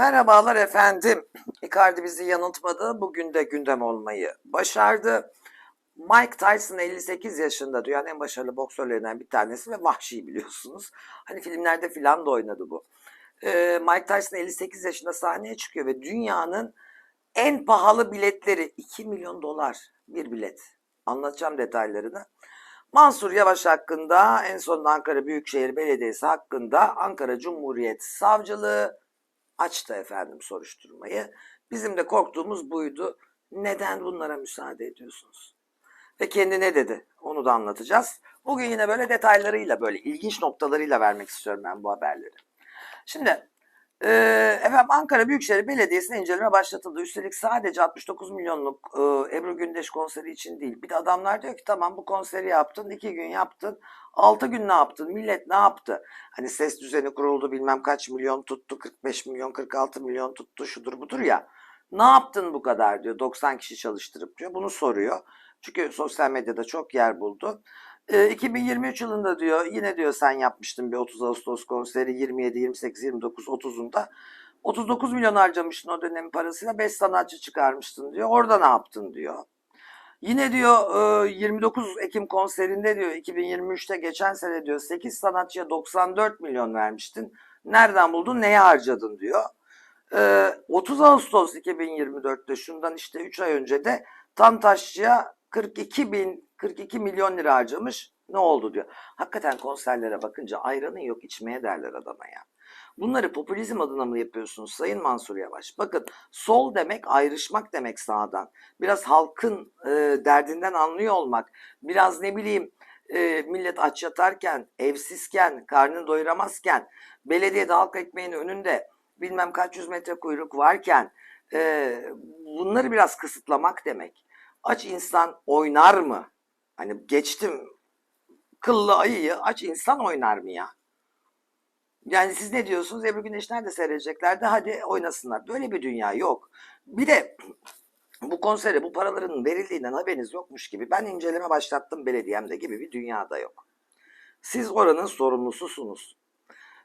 Merhabalar efendim. Icardi bizi yanıltmadı. Bugün de gündem olmayı başardı. Mike Tyson 58 yaşında dünyanın en başarılı boksörlerinden bir tanesi ve vahşi biliyorsunuz. Hani filmlerde filan da oynadı bu. Ee, Mike Tyson 58 yaşında sahneye çıkıyor ve dünyanın en pahalı biletleri 2 milyon dolar bir bilet. Anlatacağım detaylarını. Mansur Yavaş hakkında en sonunda Ankara Büyükşehir Belediyesi hakkında Ankara Cumhuriyet Savcılığı açtı efendim soruşturmayı. Bizim de korktuğumuz buydu. Neden bunlara müsaade ediyorsunuz? Ve kendi ne dedi? Onu da anlatacağız. Bugün yine böyle detaylarıyla, böyle ilginç noktalarıyla vermek istiyorum ben bu haberleri. Şimdi e, efendim Ankara Büyükşehir Belediyesi'ne inceleme başlatıldı. Üstelik sadece 69 milyonluk e, Ebru Gündeş konseri için değil. Bir de adamlar diyor ki tamam bu konseri yaptın, iki gün yaptın, altı gün ne yaptın, millet ne yaptı? Hani ses düzeni kuruldu bilmem kaç milyon tuttu, 45 milyon, 46 milyon tuttu, şudur budur ya. Ne yaptın bu kadar diyor, 90 kişi çalıştırıp diyor. Bunu soruyor. Çünkü sosyal medyada çok yer buldu. E, 2023 yılında diyor yine diyor sen yapmıştın bir 30 Ağustos konseri 27, 28, 29, 30'unda. 39 milyon harcamıştın o dönemin parasıyla 5 sanatçı çıkarmıştın diyor. Orada ne yaptın diyor. Yine diyor e, 29 Ekim konserinde diyor 2023'te geçen sene diyor 8 sanatçıya 94 milyon vermiştin. Nereden buldun neye harcadın diyor. E, 30 Ağustos 2024'te şundan işte 3 ay önce de Tantaşçı'ya 42 bin 42 milyon lira harcamış. Ne oldu diyor. Hakikaten konserlere bakınca ayranın yok içmeye derler adama ya. Bunları popülizm adına mı yapıyorsunuz Sayın Mansur Yavaş? Bakın sol demek ayrışmak demek sağdan. Biraz halkın e, derdinden anlıyor olmak. Biraz ne bileyim e, millet aç yatarken, evsizken, karnını doyuramazken, belediyede halk ekmeğinin önünde bilmem kaç yüz metre kuyruk varken e, bunları biraz kısıtlamak demek. Aç insan oynar mı? Hani geçtim kıllı ayıyı aç insan oynar mı ya? Yani siz ne diyorsunuz? Ebru Güneş nerede seyredeceklerdi? Hadi oynasınlar. Böyle bir dünya yok. Bir de bu konsere bu paraların verildiğinden haberiniz yokmuş gibi ben inceleme başlattım belediyemde gibi bir dünyada yok. Siz oranın sorumlususunuz.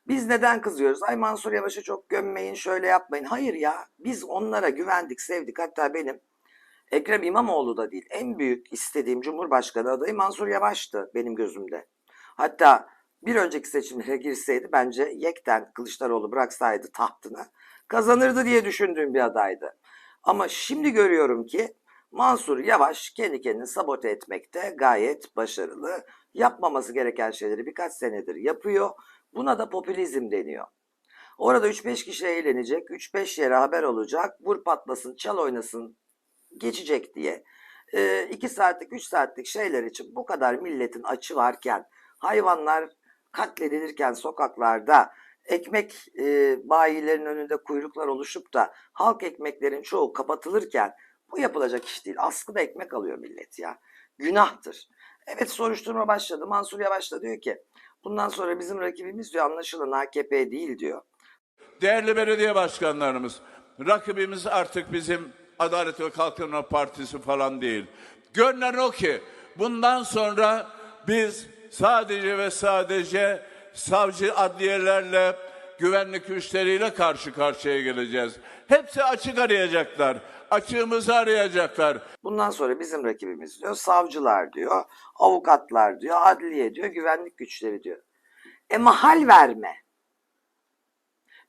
Biz neden kızıyoruz? Ay Mansur Yavaş'ı çok gömmeyin, şöyle yapmayın. Hayır ya, biz onlara güvendik, sevdik. Hatta benim Ekrem İmamoğlu da değil. En büyük istediğim Cumhurbaşkanı adayı Mansur Yavaş'tı benim gözümde. Hatta bir önceki seçimlere girseydi bence yekten Kılıçdaroğlu bıraksaydı tahtını kazanırdı diye düşündüğüm bir adaydı. Ama şimdi görüyorum ki Mansur Yavaş kendi kendini sabote etmekte gayet başarılı. Yapmaması gereken şeyleri birkaç senedir yapıyor. Buna da popülizm deniyor. Orada 3-5 kişi eğlenecek, 3-5 yere haber olacak, vur patlasın, çal oynasın geçecek diye. 2 saatlik, 3 saatlik şeyler için bu kadar milletin açı varken, hayvanlar katledilirken sokaklarda, ekmek e, bayilerin önünde kuyruklar oluşup da halk ekmeklerin çoğu kapatılırken bu yapılacak iş değil. Askıda ekmek alıyor millet ya. Günahtır. Evet soruşturma başladı. Mansur Yavaş da diyor ki bundan sonra bizim rakibimiz diyor anlaşılan AKP değil diyor. Değerli belediye başkanlarımız, rakibimiz artık bizim Adalet ve Kalkınma Partisi falan değil. Görünen o ki bundan sonra biz sadece ve sadece savcı adliyelerle, güvenlik güçleriyle karşı karşıya geleceğiz. Hepsi açık arayacaklar. Açığımızı arayacaklar. Bundan sonra bizim rakibimiz diyor savcılar diyor, avukatlar diyor, adliye diyor, güvenlik güçleri diyor. E mahal verme.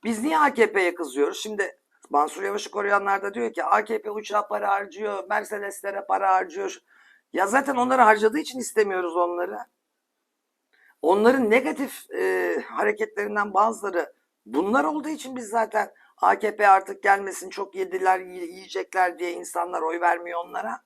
Biz niye AKP'ye kızıyoruz? Şimdi Mansur Yavaş'ı koruyanlar da diyor ki AKP uçağa para harcıyor, Mercedes'lere para harcıyor. Ya zaten onları harcadığı için istemiyoruz onları. Onların negatif e, hareketlerinden bazıları bunlar olduğu için biz zaten AKP artık gelmesin çok yediler yiyecekler diye insanlar oy vermiyor onlara.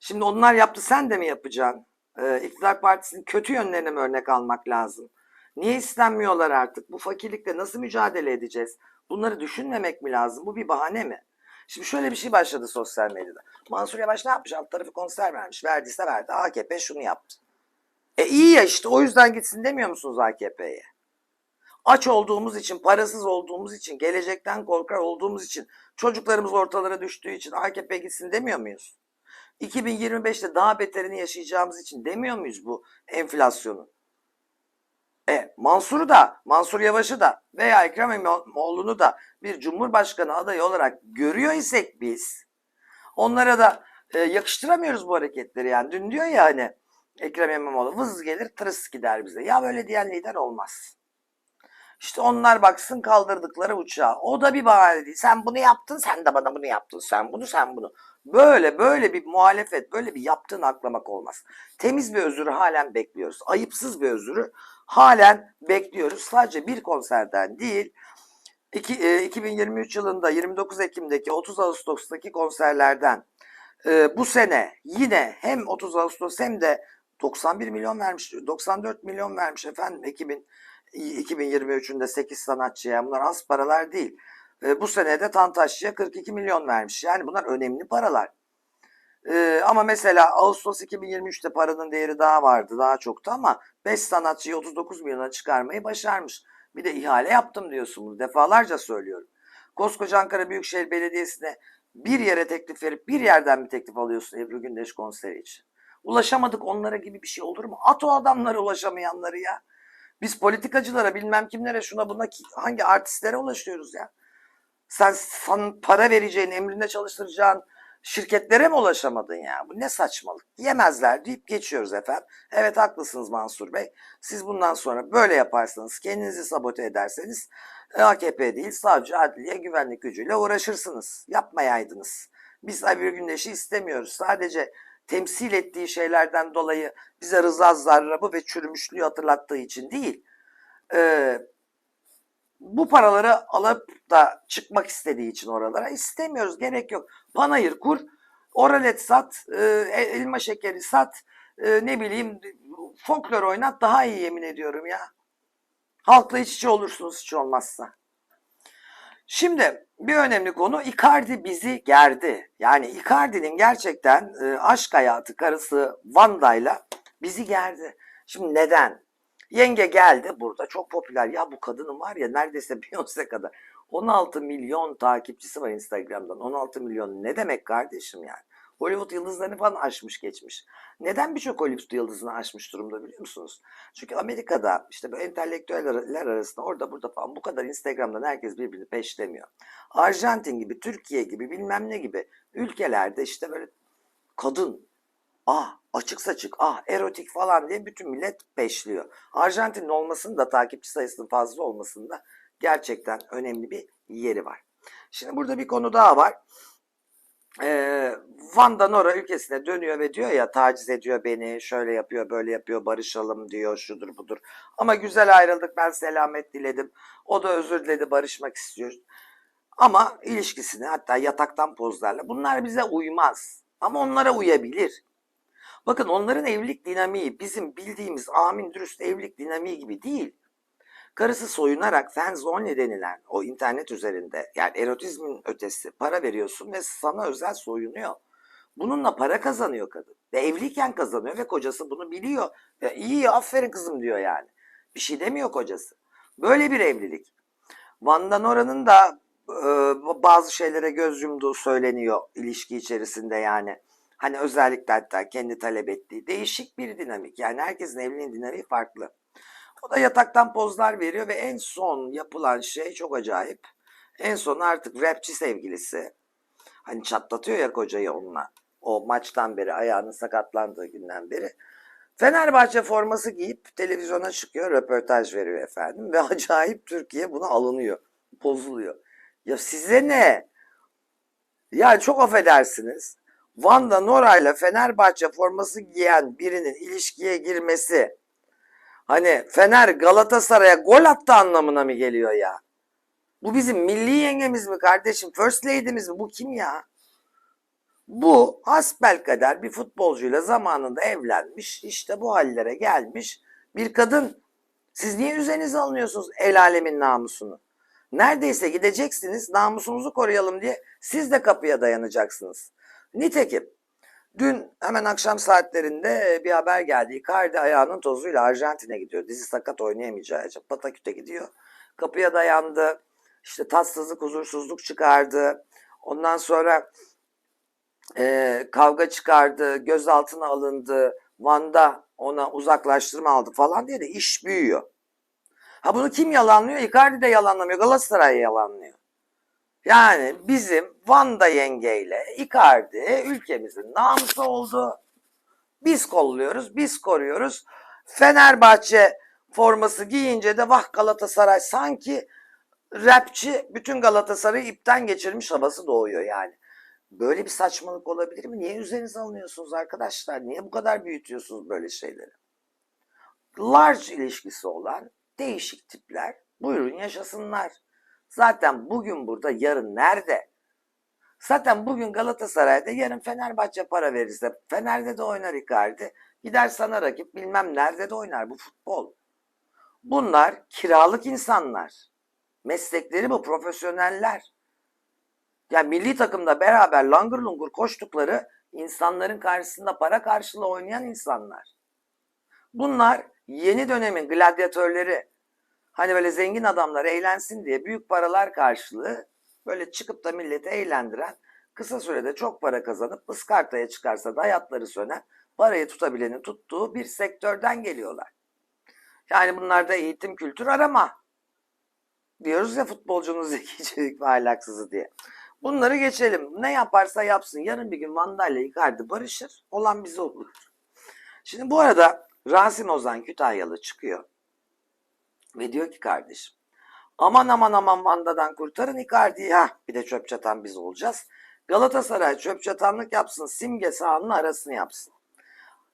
Şimdi onlar yaptı sen de mi yapacaksın? Ee, İktidar Partisi'nin kötü yönlerine mi örnek almak lazım? Niye istenmiyorlar artık? Bu fakirlikle nasıl mücadele edeceğiz? Bunları düşünmemek mi lazım? Bu bir bahane mi? Şimdi şöyle bir şey başladı sosyal medyada. Mansur Yavaş ne yapmış? Alt tarafı konser vermiş. Verdiyse verdi. AKP şunu yaptı. E iyi ya işte o yüzden gitsin demiyor musunuz AKP'ye? Aç olduğumuz için, parasız olduğumuz için, gelecekten korkar olduğumuz için, çocuklarımız ortalara düştüğü için AKP gitsin demiyor muyuz? 2025'te daha beterini yaşayacağımız için demiyor muyuz bu enflasyonun? E, Mansur'u da, Mansur Yavaş'ı da veya Ekrem İmamoğlu'nu da bir cumhurbaşkanı adayı olarak görüyor isek biz, onlara da e, yakıştıramıyoruz bu hareketleri yani. Dün diyor ya hani Ekrem İmamoğlu vız gelir tırıs gider bize. Ya böyle diyen lider olmaz. İşte onlar baksın kaldırdıkları uçağı. O da bir bahane değil. Sen bunu yaptın, sen de bana bunu yaptın. Sen bunu, sen bunu. Böyle böyle bir muhalefet, böyle bir yaptığını aklamak olmaz. Temiz bir özürü halen bekliyoruz. Ayıpsız bir özürü halen bekliyoruz. Sadece bir konserden değil, iki- e, 2023 yılında 29 Ekim'deki 30 Ağustos'taki konserlerden e, bu sene yine hem 30 Ağustos hem de 91 milyon vermiş, 94 milyon vermiş efendim ekibin 2023'ünde 8 sanatçıya. Bunlar az paralar değil. E, bu sene de Tantaşçı'ya 42 milyon vermiş. Yani bunlar önemli paralar. E, ama mesela Ağustos 2023'te paranın değeri daha vardı, daha çoktu ama 5 sanatçıyı 39 milyona çıkarmayı başarmış. Bir de ihale yaptım diyorsun bunu. Defalarca söylüyorum. Koskoca Ankara Büyükşehir Belediyesi'ne bir yere teklif verip bir yerden bir teklif alıyorsun Ebru Gündeş konseri için. Ulaşamadık onlara gibi bir şey olur mu? At o adamlara ulaşamayanları ya. Biz politikacılara bilmem kimlere şuna buna hangi artistlere ulaşıyoruz ya. Sen, sen para vereceğin, emrinde çalıştıracağın şirketlere mi ulaşamadın ya? Bu ne saçmalık. Yemezler deyip geçiyoruz efendim. Evet haklısınız Mansur Bey. Siz bundan sonra böyle yaparsanız, kendinizi sabote ederseniz e, AKP değil savcı, adliye, güvenlik gücüyle uğraşırsınız. Yapmayaydınız. Biz Ebru Gündeş'i istemiyoruz. Sadece temsil ettiği şeylerden dolayı bize Rıza Zarrab'ı ve çürümüşlüğü hatırlattığı için değil. Ee, bu paraları alıp da çıkmak istediği için oralara istemiyoruz. Gerek yok. Panayır kur, oralet sat, e, elma şekeri sat, e, ne bileyim folklor oynat daha iyi yemin ediyorum ya. Halkla iç içe olursunuz hiç olmazsa. Şimdi bir önemli konu Icardi bizi gerdi. Yani Icardi'nin gerçekten e, aşk hayatı karısı Vanda'yla bizi gerdi. Şimdi neden? Yenge geldi burada çok popüler. Ya bu kadının var ya neredeyse Beyoncé kadar. 16 milyon takipçisi var Instagram'dan. 16 milyon ne demek kardeşim yani? Hollywood yıldızlarını falan aşmış geçmiş. Neden birçok Hollywood yıldızını aşmış durumda biliyor musunuz? Çünkü Amerika'da işte böyle entelektüeller arasında orada burada falan bu kadar Instagram'dan herkes birbirini peşlemiyor. Arjantin gibi, Türkiye gibi bilmem ne gibi ülkelerde işte böyle kadın, ah açık saçık, ah erotik falan diye bütün millet peşliyor. Arjantin'in olmasının da takipçi sayısının fazla olmasında gerçekten önemli bir yeri var. Şimdi burada bir konu daha var. Ee, Vanda Nora ülkesine dönüyor ve diyor ya taciz ediyor beni, şöyle yapıyor, böyle yapıyor, barışalım diyor, şudur budur. Ama güzel ayrıldık, ben selamet diledim. O da özür diledi, barışmak istiyor. Ama ilişkisini hatta yataktan pozlarla bunlar bize uymaz. Ama onlara uyabilir. Bakın onların evlilik dinamiği bizim bildiğimiz amin dürüst evlilik dinamiği gibi değil. Karısı soyunarak fans only denilen o internet üzerinde yani erotizmin ötesi para veriyorsun ve sana özel soyunuyor. Bununla para kazanıyor kadın. Ve evliyken kazanıyor ve kocası bunu biliyor. Ve iyi aferin kızım diyor yani. Bir şey demiyor kocası. Böyle bir evlilik. Vanda Nora'nın da e, bazı şeylere göz yumduğu söyleniyor ilişki içerisinde yani. Hani özellikle hatta kendi talep ettiği değişik bir dinamik. Yani herkesin evliliğin dinamiği farklı. O da yataktan pozlar veriyor ve en son yapılan şey çok acayip. En son artık rapçi sevgilisi. Hani çatlatıyor ya kocayı onunla. O maçtan beri ayağının sakatlandığı günden beri. Fenerbahçe forması giyip televizyona çıkıyor, röportaj veriyor efendim. Ve acayip Türkiye buna alınıyor, bozuluyor. Ya size ne? Yani çok affedersiniz. Vanda Nora'yla Fenerbahçe forması giyen birinin ilişkiye girmesi hani Fener Galatasaray'a gol attı anlamına mı geliyor ya? Bu bizim milli yengemiz mi kardeşim? First lady'miz mi? Bu kim ya? Bu hasbelkader bir futbolcuyla zamanında evlenmiş, işte bu hallere gelmiş bir kadın. Siz niye üzerinize alınıyorsunuz el alemin namusunu? Neredeyse gideceksiniz namusumuzu koruyalım diye siz de kapıya dayanacaksınız. Nitekim dün hemen akşam saatlerinde bir haber geldi. Icardi ayağının tozuyla Arjantin'e gidiyor. Dizi sakat oynayamayacağı için Pataküt'e gidiyor. Kapıya dayandı. İşte tatsızlık, huzursuzluk çıkardı. Ondan sonra e, kavga çıkardı, gözaltına alındı, Van'da ona uzaklaştırma aldı falan diye de iş büyüyor. Ha bunu kim yalanlıyor? Icardi de yalanlamıyor. Galatasaray yalanlıyor. Yani bizim Vanda yengeyle Icardi ülkemizin namusu oldu. Biz kolluyoruz, biz koruyoruz. Fenerbahçe forması giyince de vah Galatasaray sanki rapçi bütün Galatasaray'ı ipten geçirmiş havası doğuyor yani. Böyle bir saçmalık olabilir mi? Niye üzerinize alınıyorsunuz arkadaşlar? Niye bu kadar büyütüyorsunuz böyle şeyleri? Large ilişkisi olan değişik tipler buyurun yaşasınlar. Zaten bugün burada yarın nerede? Zaten bugün Galatasaray'da yarın Fenerbahçe para verirse Fener'de de oynar Icardi. Gider sana rakip bilmem nerede de oynar bu futbol. Bunlar kiralık insanlar. Meslekleri bu profesyoneller. Yani milli takımda beraber langır lungur koştukları insanların karşısında para karşılığı oynayan insanlar. Bunlar yeni dönemin gladyatörleri. Hani böyle zengin adamlar eğlensin diye büyük paralar karşılığı böyle çıkıp da milleti eğlendiren, kısa sürede çok para kazanıp ıskartaya çıkarsa da hayatları sönen, parayı tutabilenin tuttuğu bir sektörden geliyorlar. Yani bunlarda eğitim kültür arama. Diyoruz ya futbolcunun zekicelik ve ahlaksızı diye. Bunları geçelim. Ne yaparsa yapsın. Yarın bir gün Van ile Icardi barışır. Olan bize olur. Şimdi bu arada Rasim Ozan Kütahyalı çıkıyor. Ve diyor ki kardeşim aman aman aman Vanda'dan kurtarın Icardi'yi. Ha bir de çöp çatan biz olacağız. Galatasaray çöp çatanlık yapsın. Simge sahanın arasını yapsın.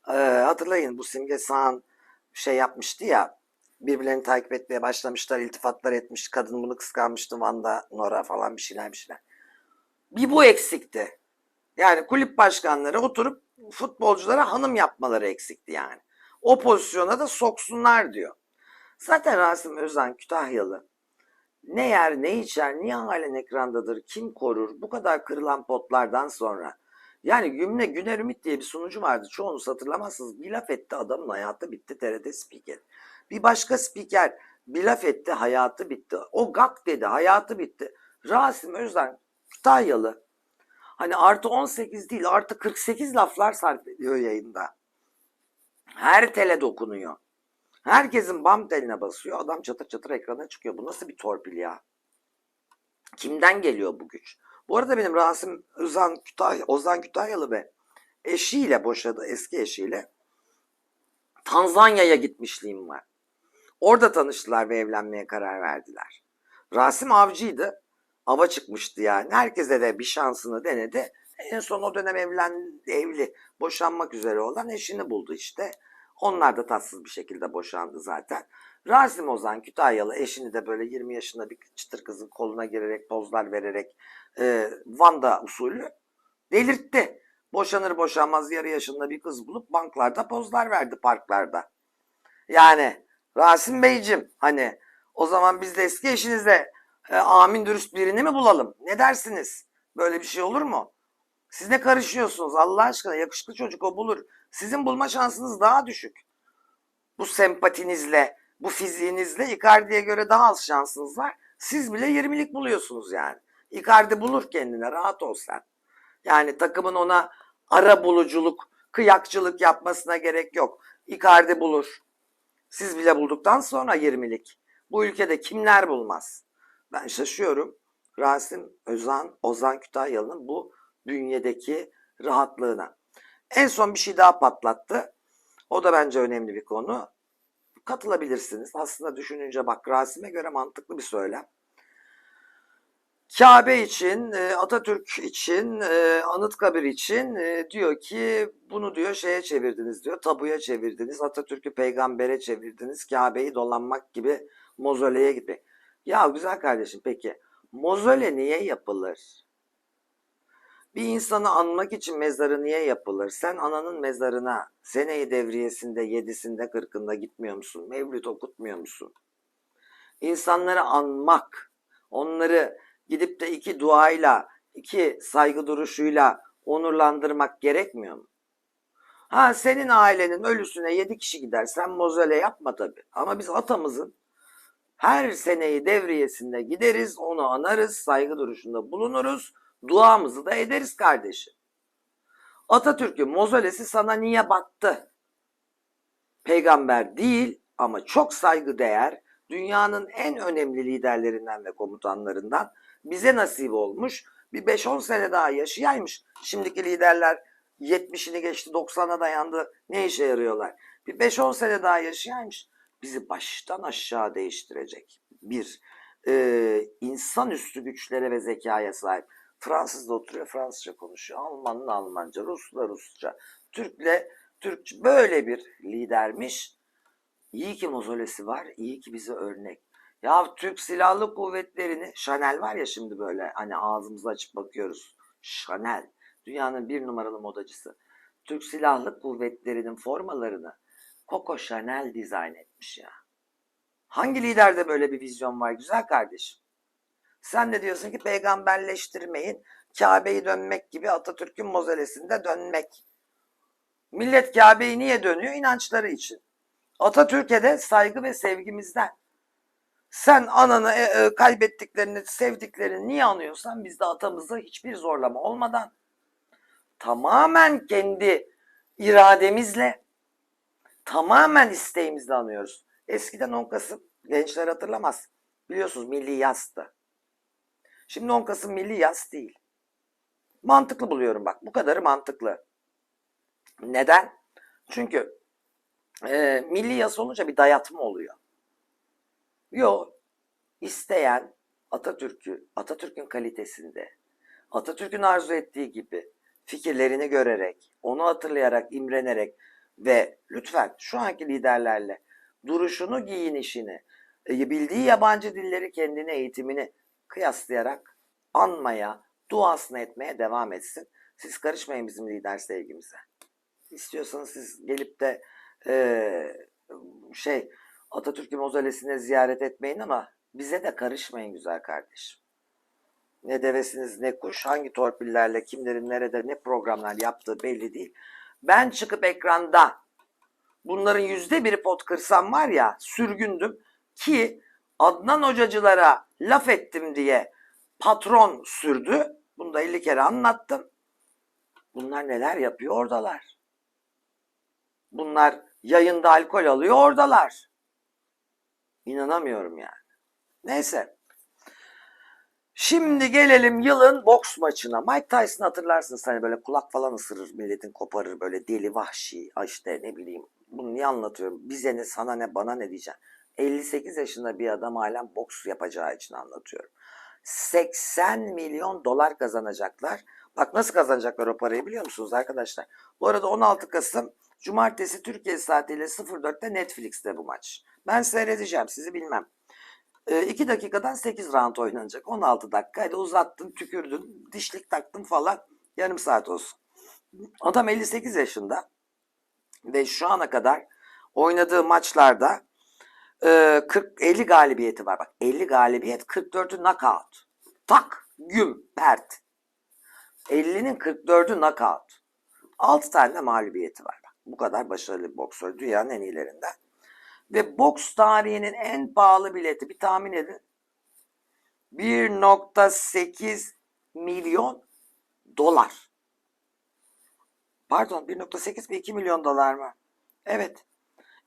Ee, hatırlayın bu Simge sahan şey yapmıştı ya birbirlerini takip etmeye başlamışlar. iltifatlar etmiş. Kadın bunu kıskanmıştı. Vanda, Nora falan bir şeyler bir şeyler. Bir bu eksikti. Yani kulüp başkanları oturup futbolculara hanım yapmaları eksikti yani. O pozisyona da soksunlar diyor. Zaten Rasim Özan Kütahyalı ne yer ne içer niye halen ekrandadır kim korur bu kadar kırılan potlardan sonra. Yani Gümle Güner Ümit diye bir sunucu vardı çoğunuz hatırlamazsınız bir laf etti adamın hayatı bitti TRT spiker. Bir başka spiker bir laf etti hayatı bitti. O gak dedi hayatı bitti. Rasim Özden Kütahyalı hani artı 18 değil artı 48 laflar sarf ediyor yayında. Her tele dokunuyor. Herkesin bam teline basıyor. Adam çatır çatır ekrana çıkıyor. Bu nasıl bir torpil ya? Kimden geliyor bu güç? Bu arada benim Rasim Ozan Kütahya, Ozan Kütahyalı ve eşiyle boşadı eski eşiyle Tanzanya'ya gitmişliğim var. Orada tanıştılar ve evlenmeye karar verdiler. Rasim avcıydı. Ava çıkmıştı yani. Herkese de bir şansını denedi. En son o dönem evlen, evli, boşanmak üzere olan eşini buldu işte. Onlar da tatsız bir şekilde boşandı zaten. Rasim Ozan Kütahyalı eşini de böyle 20 yaşında bir çıtır kızın koluna girerek pozlar vererek e, Vanda usulü delirtti. Boşanır boşanmaz yarı yaşında bir kız bulup banklarda pozlar verdi parklarda. Yani Rasim Beyciğim hani o zaman biz de eski eşinize e, amin dürüst birini mi bulalım? Ne dersiniz? Böyle bir şey olur mu? Siz ne karışıyorsunuz Allah aşkına? Yakışıklı çocuk o bulur. Sizin bulma şansınız daha düşük. Bu sempatinizle, bu fiziğinizle Icardi'ye göre daha az şansınız var. Siz bile 20'lik buluyorsunuz yani. Icardi bulur kendine rahat ol sen. Yani takımın ona ara buluculuk, kıyakçılık yapmasına gerek yok. Icardi bulur. Siz bile bulduktan sonra 20'lik. Bu ülkede kimler bulmaz? Ben şaşıyorum. Rasim Özan, Ozan Kütahyalı'nın bu bünyedeki rahatlığına. En son bir şey daha patlattı. O da bence önemli bir konu. Katılabilirsiniz. Aslında düşününce bak Rasim'e göre mantıklı bir söylem. Kabe için, e, Atatürk için, e, Anıtkabir için e, diyor ki bunu diyor şeye çevirdiniz diyor. Tabuya çevirdiniz. Atatürk'ü peygambere çevirdiniz. Kabe'yi dolanmak gibi mozoleye gibi. Ya güzel kardeşim peki mozole niye yapılır? Bir insanı anmak için mezarı niye yapılır? Sen ananın mezarına seneyi devriyesinde, yedisinde, kırkında gitmiyor musun? Mevlüt okutmuyor musun? İnsanları anmak, onları gidip de iki duayla, iki saygı duruşuyla onurlandırmak gerekmiyor mu? Ha senin ailenin ölüsüne yedi kişi gider. Sen mozole yapma tabii. Ama biz atamızın her seneyi devriyesinde gideriz, onu anarız, saygı duruşunda bulunuruz, duamızı da ederiz kardeşim. Atatürk'ün mozolesi sana niye battı? Peygamber değil ama çok saygı değer, dünyanın en önemli liderlerinden ve komutanlarından bize nasip olmuş. Bir 5-10 sene daha yaşayaymış. Şimdiki liderler 70'ini geçti 90'a dayandı. Ne işe yarıyorlar? Bir 5-10 sene daha yaşayaymış. Bizi baştan aşağı değiştirecek. Bir, e, insanüstü güçlere ve zekaya sahip. Fransız da oturuyor Fransızca konuşuyor. Almanla Almanca, Rusla Rusça. Türk'le Türkçe böyle bir lidermiş. İyi ki mozolesi var, iyi ki bize örnek. Ya Türk Silahlı Kuvvetleri'ni, Chanel var ya şimdi böyle hani ağzımızı açıp bakıyoruz. Chanel, dünyanın bir numaralı modacısı. Türk Silahlı Kuvvetleri'nin formalarını Coco Chanel dizayn etmiş ya. Hangi liderde böyle bir vizyon var güzel kardeşim? Sen de diyorsun ki peygamberleştirmeyin, Kabe'yi dönmek gibi Atatürk'ün mozolesinde dönmek. Millet Kabe'yi niye dönüyor? İnançları için. Atatürk'e de saygı ve sevgimizden. Sen ananı e, e, kaybettiklerini, sevdiklerini niye anıyorsan biz de atamızı hiçbir zorlama olmadan tamamen kendi irademizle, tamamen isteğimizle anıyoruz. Eskiden 10 Kasım gençler hatırlamaz. Biliyorsunuz milli yazdı. Şimdi 10 Kasım milli yaz değil. Mantıklı buluyorum bak. Bu kadarı mantıklı. Neden? Çünkü e, milli yas olunca bir dayatma oluyor. Yok. İsteyen Atatürk'ü, Atatürk'ün kalitesinde, Atatürk'ün arzu ettiği gibi fikirlerini görerek, onu hatırlayarak, imrenerek ve lütfen şu anki liderlerle duruşunu, giyinişini, e, bildiği yabancı dilleri kendine eğitimini kıyaslayarak anmaya, duasını etmeye devam etsin. Siz karışmayın bizim lider sevgimize. İstiyorsanız siz gelip de eee, şey Atatürk'ün mozolesine ziyaret etmeyin ama bize de karışmayın güzel kardeşim. Ne devesiniz ne kuş, hangi torpillerle, kimlerin nerede, ne programlar yaptığı belli değil. Ben çıkıp ekranda bunların yüzde biri pot kırsam var ya sürgündüm ki Adnan hocacılara laf ettim diye patron sürdü. Bunu da 50 kere anlattım. Bunlar neler yapıyor oradalar. Bunlar yayında alkol alıyor oradalar. İnanamıyorum yani. Neyse. Şimdi gelelim yılın boks maçına. Mike Tyson hatırlarsınız hani böyle kulak falan ısırır, milletin koparır böyle deli vahşi. İşte ne bileyim. Bunu niye anlatıyorum? Bize ne, sana ne, bana ne diyeceğim. 58 yaşında bir adam halen boks yapacağı için anlatıyorum. 80 milyon dolar kazanacaklar. Bak nasıl kazanacaklar o parayı biliyor musunuz arkadaşlar? Bu arada 16 Kasım Cumartesi Türkiye saatiyle 04'te Netflix'te bu maç. Ben seyredeceğim sizi bilmem. 2 dakikadan 8 round oynanacak. 16 dakika. Hadi uzattın, tükürdün, dişlik taktın falan. Yarım saat olsun. Adam 58 yaşında ve şu ana kadar oynadığı maçlarda e, 40 50 galibiyeti var. Bak 50 galibiyet 44'ü knockout. Tak, güm, pert. 50'nin 44'ü knockout. 6 tane de mağlubiyeti var. Bak, bu kadar başarılı bir boksör. Dünyanın en iyilerinden. Ve boks tarihinin en pahalı bileti bir tahmin edin. 1.8 milyon dolar. Pardon 1.8 mi 2 milyon dolar mı? Evet.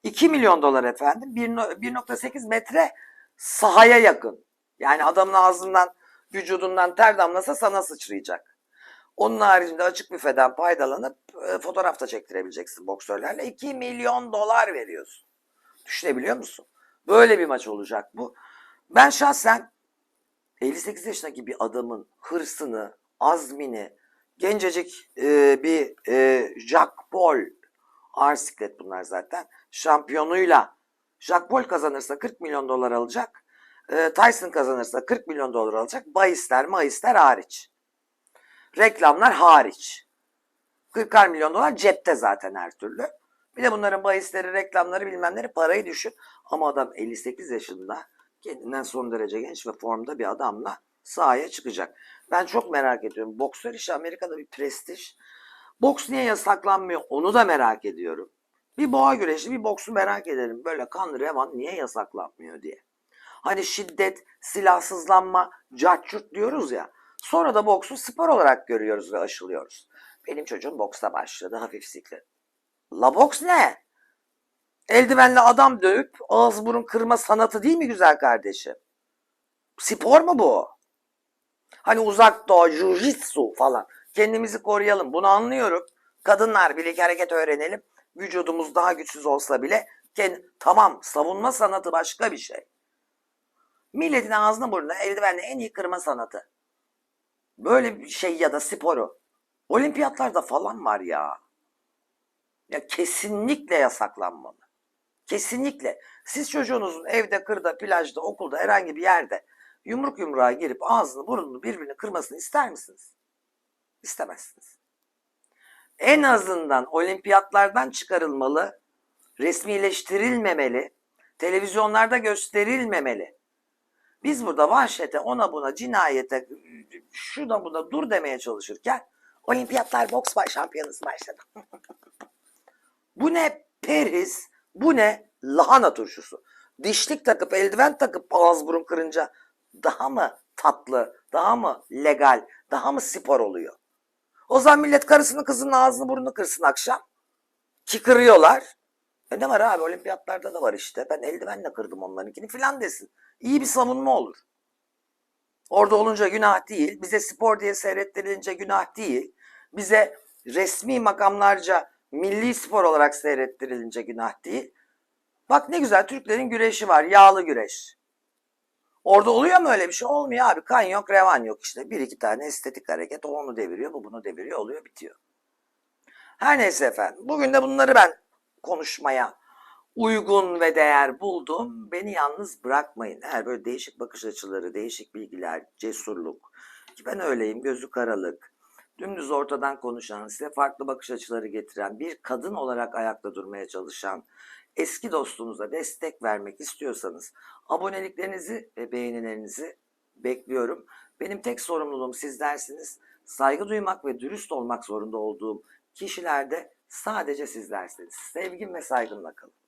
2 milyon dolar efendim. 1.8 metre sahaya yakın. Yani adamın ağzından vücudundan ter damlasa sana sıçrayacak. Onun haricinde açık büfeden faydalanıp e, fotoğraf da çektirebileceksin boksörlerle. 2 milyon dolar veriyorsun. Düşünebiliyor musun? Böyle bir maç olacak bu. Ben şahsen 58 yaşındaki bir adamın hırsını, azmini, gencecik e, bir e, Jack Paul, ağır siklet bunlar zaten, şampiyonuyla Jack Paul kazanırsa 40 milyon dolar alacak. E, Tyson kazanırsa 40 milyon dolar alacak. Bahisler, mahisler hariç. Reklamlar hariç. 40 milyon dolar cepte zaten her türlü. Bir de bunların bahisleri, reklamları bilmemleri parayı düşün. Ama adam 58 yaşında kendinden son derece genç ve formda bir adamla sahaya çıkacak. Ben çok merak ediyorum. Boksör işi Amerika'da bir prestij. Boks niye yasaklanmıyor onu da merak ediyorum. Bir boğa güreşi bir boksu merak ederim. Böyle kan revan niye yasaklanmıyor diye. Hani şiddet, silahsızlanma, cartçurt diyoruz ya. Sonra da boksu spor olarak görüyoruz ve aşılıyoruz. Benim çocuğum boksta başladı hafif siklet. La boks ne? Eldivenle adam dövüp ağız burun kırma sanatı değil mi güzel kardeşim? Spor mu bu? Hani uzak doğa, jujitsu falan. Kendimizi koruyalım. Bunu anlıyorum. Kadınlar bir iki hareket öğrenelim. Vücudumuz daha güçsüz olsa bile kendi, tamam savunma sanatı başka bir şey. Milletin ağzına burnuna eldivenle en iyi kırma sanatı. Böyle bir şey ya da sporu. Olimpiyatlarda falan var ya. Ya kesinlikle yasaklanmalı. Kesinlikle. Siz çocuğunuzun evde, kırda, plajda, okulda, herhangi bir yerde yumruk yumruğa girip ağzını, burnunu birbirini kırmasını ister misiniz? İstemezsiniz. En azından olimpiyatlardan çıkarılmalı, resmileştirilmemeli, televizyonlarda gösterilmemeli. Biz burada vahşete, ona buna, cinayete, şuna buna dur demeye çalışırken olimpiyatlar boks şampiyonası başladı. bu ne periz, bu ne lahana turşusu. Dişlik takıp, eldiven takıp ağız burun kırınca daha mı tatlı, daha mı legal, daha mı spor oluyor? O zaman millet karısını kızının ağzını burnunu kırsın akşam. Ki kırıyorlar. E ne var abi olimpiyatlarda da var işte. Ben eldivenle kırdım onlarınkini filan desin. İyi bir savunma olur. Orada olunca günah değil. Bize spor diye seyrettirilince günah değil. Bize resmi makamlarca milli spor olarak seyrettirilince günah değil. Bak ne güzel Türklerin güreşi var. Yağlı güreş. Orada oluyor mu öyle bir şey? Olmuyor abi. Kan yok, revan yok işte. Bir iki tane estetik hareket. Onu deviriyor, bu bunu deviriyor. Oluyor, bitiyor. Her neyse efendim. Bugün de bunları ben konuşmaya uygun ve değer buldum. Beni yalnız bırakmayın. Eğer böyle değişik bakış açıları, değişik bilgiler, cesurluk ki ben öyleyim, gözü karalık, dümdüz ortadan konuşan, size farklı bakış açıları getiren, bir kadın olarak ayakta durmaya çalışan eski dostunuza destek vermek istiyorsanız aboneliklerinizi ve beğenilerinizi bekliyorum. Benim tek sorumluluğum sizlersiniz. Saygı duymak ve dürüst olmak zorunda olduğum kişilerde sadece sizlersiniz. Sevgim ve saygımla kalın.